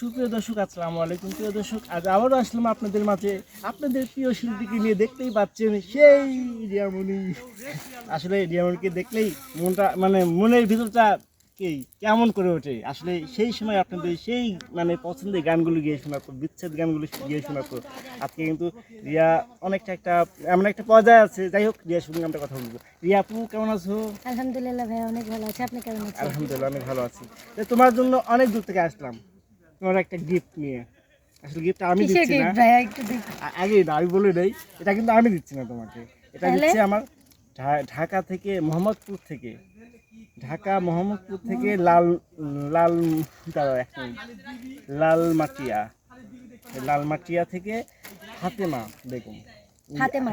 সুপ্রিয় দর্শক আসসালামু আলাইকুম। প্রিয় দর্শক আজ আবারও আসলাম আপনাদের মাঝে। আপনাদের প্রিয় শিল্পীকে নিয়ে দেখতেই পাচ্ছেন সেই রিয়ামণি। আসলে রিয়ামণিকে দেখলেই মনটা মানে মনের ভিতরটা কি কেমন করে ওঠে? আসলে সেই সময় আপনাদের সেই মানে পছন্দের গানগুলো গিয়ে শোনাতো বিচ্ছেদ গানগুলো গিয়ে শোনাতো। আজকে কিন্তু রিয়া অনেকটা একটা এমন একটা পর্যায়ে আছে। যাই হোক রিয়ার সঙ্গে আমরা কথা বলব। রিয়া আপু কেমন আছো? আলহামদুলিল্লাহ ভাই অনেক ভালো আছে। আপনি কেমন আছেন? আলহামদুলিল্লাহ অনেক ভালো আছি। তোমার জন্য অনেক দূর থেকে আসলাম। তোমার একটা গিফট নিয়ে। আসলে গিফট আমি দিচ্ছি না। আগে আমি বলে নেই এটা কিন্তু আমি দিচ্ছি না তোমাকে। এটা? দিচ্ছে আমার ঢাকা থেকে মোহাম্মদপুর থেকে। ঢাকা মোহাম্মদপুর থেকে লাল লাল মিনিট লাল মাটিয়া লাল মাটিয়া থেকে ফাতেমা বেগম।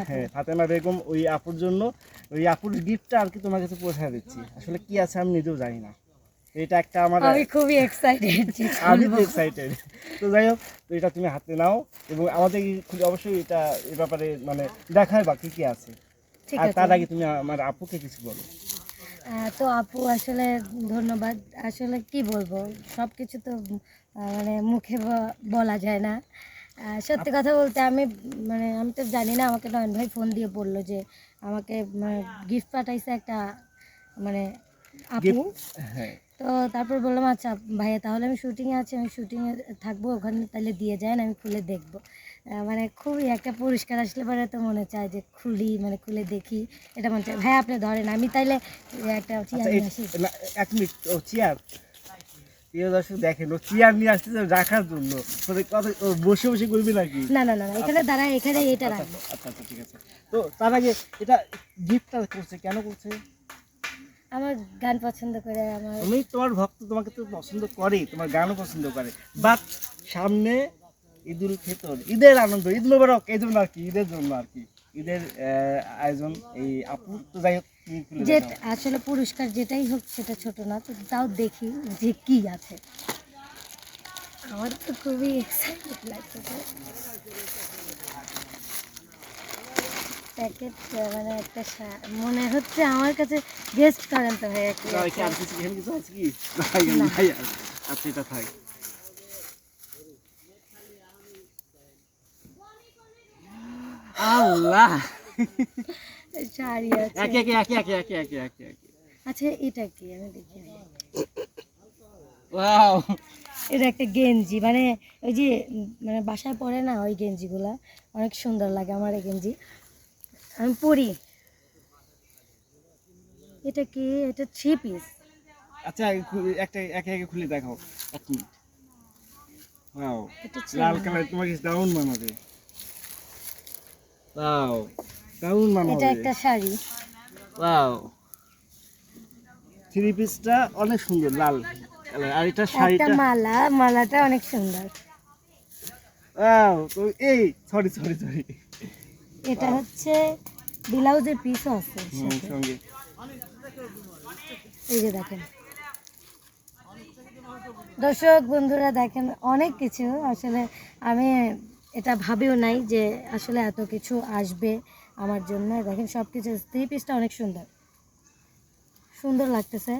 হ্যাঁ ফাতেমা বেগম ওই আপুর জন্য ওই আপুর গিফটটা আর কি তোমার কাছে পৌঁছে দিচ্ছি। আসলে কি আছে আমি নিজেও জানি না। এটা একটা আমার আমি খুবই এক্সাইটেড আমি তো এক্সাইটেড তো যাই হোক তো এটা তুমি হাতে নাও এবং আমাদের খুব অবশ্যই এটা এ ব্যাপারে মানে দেখায় বা কি আছে। ঠিক আর তার আগে তুমি আমার আপুকে কিছু বলো। তো আপু আসলে ধন্যবাদ। আসলে কি বলব? সব কিছু তো মানে মুখে বলা যায় না। সত্যি কথা বলতে আমি মানে আমি তো জানি না আমাকে নয়ন ভাই ফোন দিয়ে বলল যে আমাকে গিফট পাঠাইছে একটা মানে আপু। হ্যাঁ। তো তারপর বললাম আচ্ছা ভাইয়া তাহলে আমি শুটিংয়ে আছি আমি শুটিংয়ে থাকব ওখানে তাহলে দিয়ে যান আমি খুলে দেখব। মানে খুবই একটা পুরস্কার আসলে পরে তো মনে চায় যে খুলি মানে খুলে দেখি এটা মনে চায়। ভাই আপনি ধরেন আমি তাইলে একটা চেয়ার আচ্ছা নিয়ে আসি। এক মিনিট ও চেয়ার প্রিয় দর্শক দেখেন ও চেয়ার নিয়ে আসতেছে রাখার জন্য। বসে বসে করবি নাকি? না না না না, এখানে দাঁড়ায় এখানে এটা রাখব। আচ্ছা আচ্ছা ঠিক আছে। তো তার আগে এটা গিফটটা করছে কেন করছে? আমার গান পছন্দ করে আমার আমি তোমার ভক্ত তোমাকে তো পছন্দ করে তোমার গানও পছন্দ করে। বাট সামনে ঈদুল ফিতর ঈদের আনন্দ ঈদ মোবারক এই জন্য আর কি ঈদের জন্য আর কি। ঈদের আয়োজন এই আপু তো যাই হোক তুমি যে আসলে পুরস্কার যেটাই হোক সেটা ছোট না তো তাও দেখি যে কি আছে। আমার তো খুবই এক্সাইটেড লাগতেছে প্যাকেট মানে একটা মনে হচ্ছে আমার কাছে গেস্ট করেন তো ভাই একটু আর কিছু এখানে কিছু আছে কি? না, এখানে নাই আর। আচ্ছা এটা থাক। আল্লাহ! শাড়ি আছে। একে একে একে একে একে একে একে একে। আচ্ছা এটা কি? আমি দেখি। ওয়াও! এটা একটা গেঞ্জি মানে ওই যে মানে বাসায় পরে না ওই গেঞ্জিগুলা? অনেক সুন্দর লাগে আমার এই গেঞ্জি। আমি পরি এটা কি? এটা থ্রি পিস আচ্ছা একটা একে একে খুলে দেখাও এক মিনিট। ওয়াও লাল কালার তোমাকে দারুণ মানাবে। ওয়াও দারুণ এটা একটা শাড়ি। ওয়াও থ্রি পিসটা অনেক সুন্দর লাল আর এটা শাড়িটা মালা মালাটা অনেক সুন্দর। ওয়াও তো এই সরি সরি সরি এটা হচ্ছে ব্লাউজের পিসও আছে এই যে দেখেন। দর্শক বন্ধুরা দেখেন অনেক কিছু। আসলে আমি এটা ভাবিও নাই যে আসলে এত কিছু আসবে আমার জন্য। দেখেন সব কিছু থ্রি পিসটা অনেক সুন্দর। সুন্দর লাগতেছে।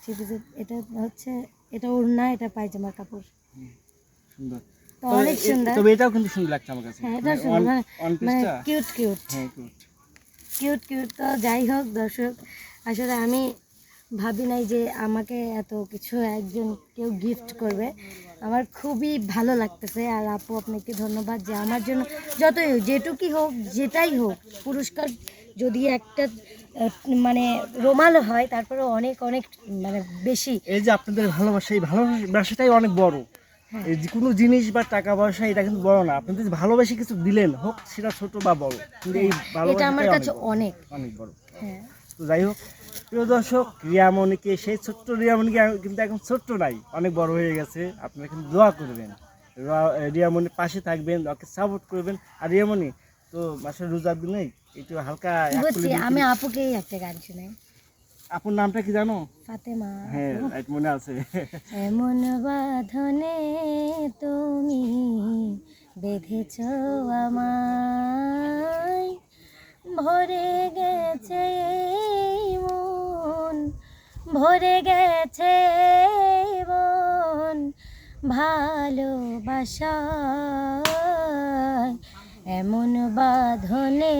থ্রি পিস এটা হচ্ছে এটা ওড়না এটা পায়জামার কাপড়। সুন্দর। অনেক সুন্দর। তবে এটাও কিন্তু সুন্দর লাগছে আমার কাছে। হ্যাঁ এটা মানে সুন্দর। মানে? কিউট কিউট হ্যাঁ। কিউট কিউট তো যাই হোক দর্শক আসলে আমি ভাবি নাই যে আমাকে এত কিছু একজন কেউ গিফট করবে। আমার খুবই ভালো লাগতেছে। আর আপু আপনাকে ধন্যবাদ যে আমার জন্য যতই হোক যেটুকুই হোক যেটাই হোক পুরস্কার যদি একটা মানে রোমাল হয় তারপরে অনেক অনেক মানে বেশি। এই যে আপনাদের ভালোবাসা এই ভালোবাসাটাই অনেক বড়। কোনো জিনিস বা টাকা পয়সা এটা কিন্তু বড় না। আপনাদের ভালোবাসি কিছু দিলেন হোক সেটা ছোট বা বড় কিন্তু এই হ্যাঁ, এটা আমার কাছে অনেক। অনেক বড়। হ্যাঁ। তো যাই হোক প্রিয় দর্শক রিয়ামণিকে সেই ছোট্ট রিয়ামণিকে কিন্তু এখন ছোট্ট নাই অনেক বড় হয়ে গেছে। আপনারা কিন্তু দোয়া করবেন। রিয়ামণির পাশে থাকবেন ওকে সাপোর্ট করবেন। আর রিয়ামণি তো মাসের রোজার দিনে একটু হালকা আমি আপুকেই একটা গান শুনে আপুর নামটা কি জানো? ফাতেমা। হ্যাঁ মনে আছে। এমন বাঁধনে তুমি বেঁধেছ আমায়। ভরে গেছে মন ভরে গেছে মন ভালোবাসায়। এমন বাঁধনে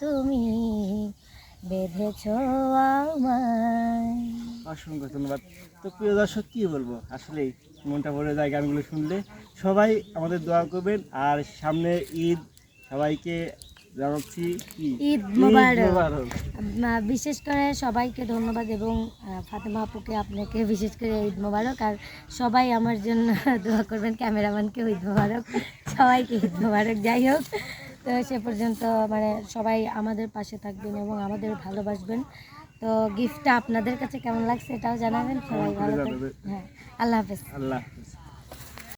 তুমি বেঁধেছ আমায়। অসংখ্য ধন্যবাদ। তো প্রিয় দর্শক কি বলব? আসলে মনটা ভরে যায় গানগুলো শুনলে। সবাই আমাদের দোয়া করবেন। আর সামনে ঈদ সবাইকে জানাচ্ছি ঈদ মোবারক। বিশেষ করে সবাইকে ধন্যবাদ এবং ফাতেমা আপুকে আপনাকে বিশেষ করে ঈদ মোবারক। আর সবাই আমার জন্য দোয়া করবেন ক্যামেরাম্যানকে ঈদ মোবারক। সবাইকে ঈদ মোবারক। যাই হোক তো সে পর্যন্ত মানে সবাই আমাদের পাশে থাকবেন এবং আমাদের ভালোবাসবেন। তো গিফটটা আপনাদের কাছে কেমন লাগছে এটাও জানাবেন। সবাই ভালো থাকবেন। হ্যাঁ আল্লাহ হাফেজ। আল্লাহ।